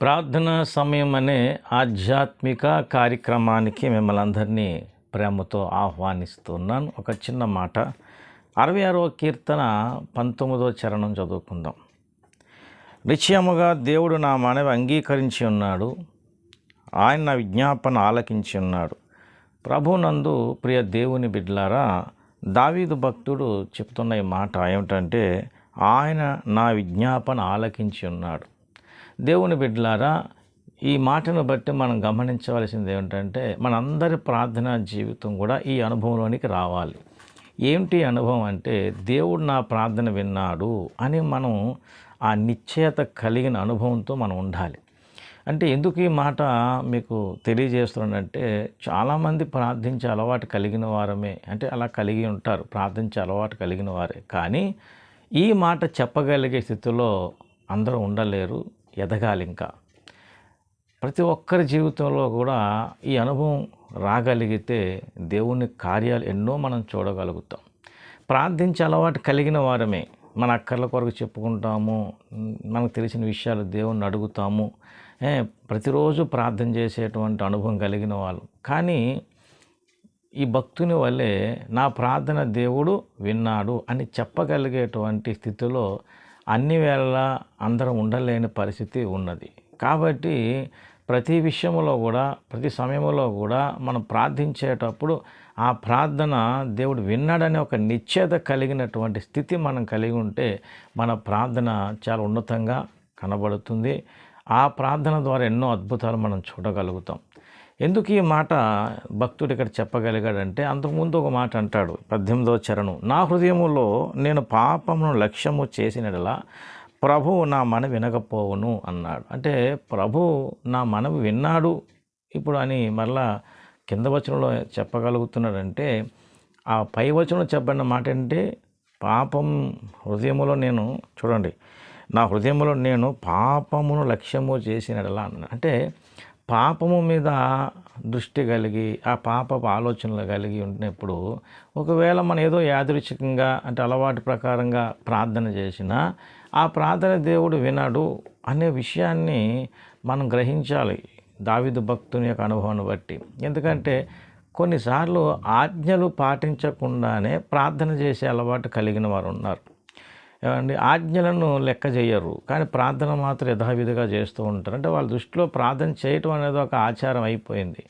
ప్రార్థన సమయం అనే ఆధ్యాత్మిక కార్యక్రమానికి మిమ్మల్ని అందరినీ ప్రేమతో ఆహ్వానిస్తున్నాను. ఒక చిన్న మాట. అరవై ఆరవ కీర్తన పంతొమ్మిదో చరణం చదువుకుందాం. నిశ్చయముగా దేవుడు నా మనవి అంగీకరించి ఉన్నాడు. ఆయన నా విజ్ఞాపన ఆలకించి ఉన్నాడు. ప్రభునందు ప్రియ దేవుని బిడ్లారా దావీదు భక్తుడు చెప్తున్న ఈ మాట ఏమిటంటే ఆయన నా విజ్ఞాపన ఆలకించి ఉన్నాడు. దేవుని బిడ్డలారా ఈ మాటను బట్టి మనం గమనించవలసింది ఏమిటంటే మనందరి ప్రార్థనా జీవితం కూడా ఈ అనుభవంలోనికి రావాలి. ఏమిటి అనుభవం అంటే దేవుడు నా ప్రార్థన విన్నాడు అని మనం ఆ నిశ్చయత కలిగిన అనుభవంతో మనం ఉండాలి. అంటే ఎందుకు ఈ మాట మీకు తెలియజేస్తున్నానంటే చాలామంది ప్రార్థించే అలవాటు కలిగిన వారమే. అంటే అలా కలిగి ఉంటారు ప్రార్థించే అలవాటు కలిగిన వారే. కానీ ఈ మాట చెప్పగలిగే స్థితిలో అందరూ ఉండలేరు. ఎదగాలి ఇంకా ప్రతి ఒక్కరి జీవితంలో కూడా ఈ అనుభవం రాగలిగితే దేవుని కార్యాలు ఎన్నో మనం చూడగలుగుతాం. ప్రార్థించే అలవాటు కలిగిన వారమే. మన అక్కర్ల కొరకు చెప్పుకుంటాము మనకు తెలిసిన విషయాలు దేవుణ్ణి అడుగుతాము. ప్రతిరోజు ప్రార్థన చేసేటువంటి అనుభవం కలిగిన వాళ్ళు. కానీ ఈ భక్తుని వల్లే నా ప్రార్థన దేవుడు విన్నాడు అని చెప్పగలిగేటువంటి స్థితిలో అన్ని వేళలా అందరం ఉండలేని పరిస్థితి ఉన్నది. కాబట్టి ప్రతి విషయంలో కూడా ప్రతి సమయంలో కూడా మనం ప్రార్థించేటప్పుడు ఆ ప్రార్థన దేవుడు విన్నాడనే ఒక నిశ్చేత కలిగినటువంటి స్థితి మనం కలిగి ఉంటే మన ప్రార్థన చాలా ఉన్నతంగా కనబడుతుంది. ఆ ప్రార్థన ద్వారా ఎన్నో అద్భుతాలు మనం చూడగలుగుతాం. ఎందుకు ఈ మాట భక్తుడు ఇక్కడ చెప్పగలిగాడంటే అంతకుముందు ఒక మాట అంటాడు పద్దెనిమిదో చరణం. నా హృదయములో నేను పాపమును లక్ష్యము చేసినలా ప్రభువు నా మన వినకపోవును అన్నాడు. అంటే ప్రభు నా మనవి విన్నాడు ఇప్పుడు అని మరలా కింద వచనంలో చెప్పగలుగుతున్నాడంటే ఆ పై వచనంలో చెప్పబడిన మాట ఏంటంటే పాపం హృదయములో నేను చూడండి నా హృదయంలో నేను పాపమును లక్ష్యము చేసినడలా అన్నాడు. అంటే పాపము మీద దృష్టి కలిగి ఆ పాపపు ఆలోచనలు కలిగి ఉన్నప్పుడు ఒకవేళ మనం ఏదో యాదృచ్ఛికంగా అంటే అలవాటు ప్రకారంగా ప్రార్థన చేసినా ఆ ప్రార్థన దేవుడు వినడు అనే విషయాన్ని మనం గ్రహించాలి దావిదు భక్తుని యొక్క అనుభవాన్ని బట్టి. ఎందుకంటే కొన్నిసార్లు ఆజ్ఞలు పాటించకుండానే ప్రార్థన చేసే అలవాటు కలిగిన వారు ఉన్నారు. ఏమండి? ఆజ్ఞలను లెక్క చేయరు. కానీ ప్రార్థన మాత్రం యథావిధిగా చేస్తూ ఉంటారు. అంటే వాళ్ళ దృష్టిలో ప్రార్థన చేయటం అనేది ఒక ఆచారం అయిపోయింది.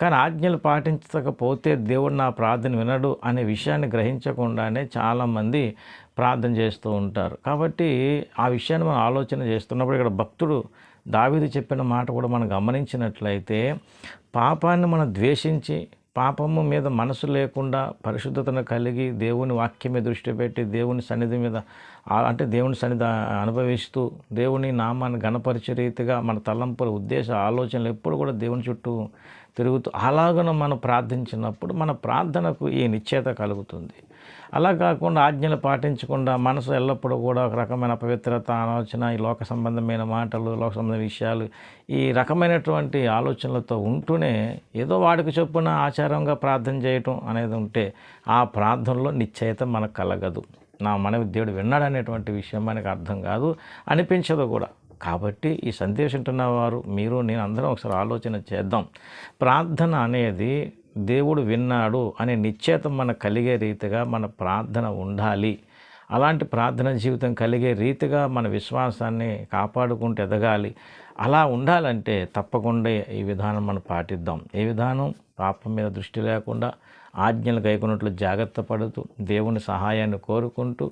కానీ ఆజ్ఞలు పాటించకపోతే దేవుడు నా ప్రార్థన వినడు అనే విషయాన్ని గ్రహించకుండానే చాలామంది ప్రార్థన చేస్తూ ఉంటారు. కాబట్టి ఆ విషయాన్ని మనం ఆలోచన చేస్తున్నప్పుడు ఇక్కడ భక్తుడు దావీదు చెప్పిన మాట కూడా మనం గమనించినట్లయితే పాపాన్ని మనం ద్వేషించి పాపము మీద మనసు లేకుండా పరిశుద్ధతను కలిగి దేవుని వాక్యం మీద దృష్టి పెట్టి దేవుని సన్నిధి మీద అంటే దేవుని సన్నిధి అనుభవిస్తూ దేవుని నామాన్ని గణపరిచే రీతిగా మన తలంపుల ఉద్దేశ ఆలోచనలు ఎప్పుడు కూడా దేవుని చుట్టూ తిరుగుతూ అలాగను మనం ప్రార్థించినప్పుడు మన ప్రార్థనకు ఈ నిశ్చేత కలుగుతుంది. అలా కాకుండా ఆజ్ఞలు పాటించకుండా మనసు ఎల్లప్పుడూ కూడా ఒక రకమైన పవిత్రత ఆలోచన ఈ లోక సంబంధమైన మాటలు లోక సంబంధమైన విషయాలు ఈ రకమైనటువంటి ఆలోచనలతో ఉంటూనే ఏదో వాడికి చొప్పున ఆచారంగా ప్రార్థన చేయటం అనేది ఉంటే ఆ ప్రార్థనలో నిశ్చయిత మనకు కలగదు. నా మనవి దేవుడు విన్నాడనేటువంటి విషయం మనకు అర్థం కాదు. అనిపించదు కూడా. కాబట్టి ఈ సందేశం వింటున్న వారు మీరు నేను అందరం ఒకసారి ఆలోచన చేద్దాం. ప్రార్థన అనేది దేవుడు విన్నాడు అనే నిశ్చేతం మనకు కలిగే రీతిగా మన ప్రార్థన ఉండాలి. అలాంటి ప్రార్థన జీవితం కలిగే రీతిగా మన విశ్వాసాన్ని కాపాడుకుంటూ ఎదగాలి. అలా ఉండాలంటే తప్పకుండా ఈ విధానం మనం పాటిద్దాం. ఏ విధానం? పాపం మీద దృష్టి లేకుండా ఆజ్ఞలు గైకొన్నట్లు జాగ్రత్త పడుతూ దేవుని సహాయాన్ని కోరుకుంటూ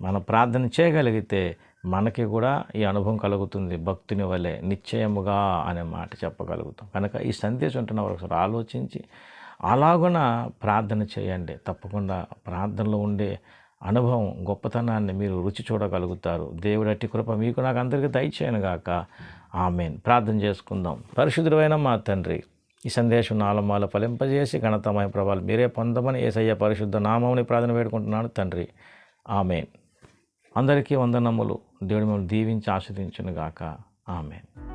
మనం ప్రార్థన చేయగలిగితే మనకి కూడా ఈ అనుభవం కలుగుతుంది. భక్తుని వలె నిశ్చయముగా అనే మాట చెప్పగలుగుతాం. కనుక ఈ సందేశం ఉంటున్న ఒకసారి ఆలోచించి అలాగున ప్రార్థన చేయండి. తప్పకుండా ప్రార్థనలో ఉండే అనుభవం గొప్పతనాన్ని మీరు రుచి చూడగలుగుతారు. దేవుడు అట్టి కృప మీకు నాకు అందరికీ దయచేయను గాక. ఆమెన్. ప్రార్థన చేసుకుందాం. పరిశుద్ధుడైన మా తండ్రి ఈ సందేశం నాలమాల ఫలింపజేసి ఘనతమైన ప్రభావాలు మీరే పొందమని ఏసయ్య పరిశుద్ధ నామముని ప్రార్థన వేడుకుంటున్నాను తండ్రి. ఆమెన్. అందరికీ వందనములు. దేవుడు మిమ్మల్ని దీవించి ఆస్వాదించును ఆమె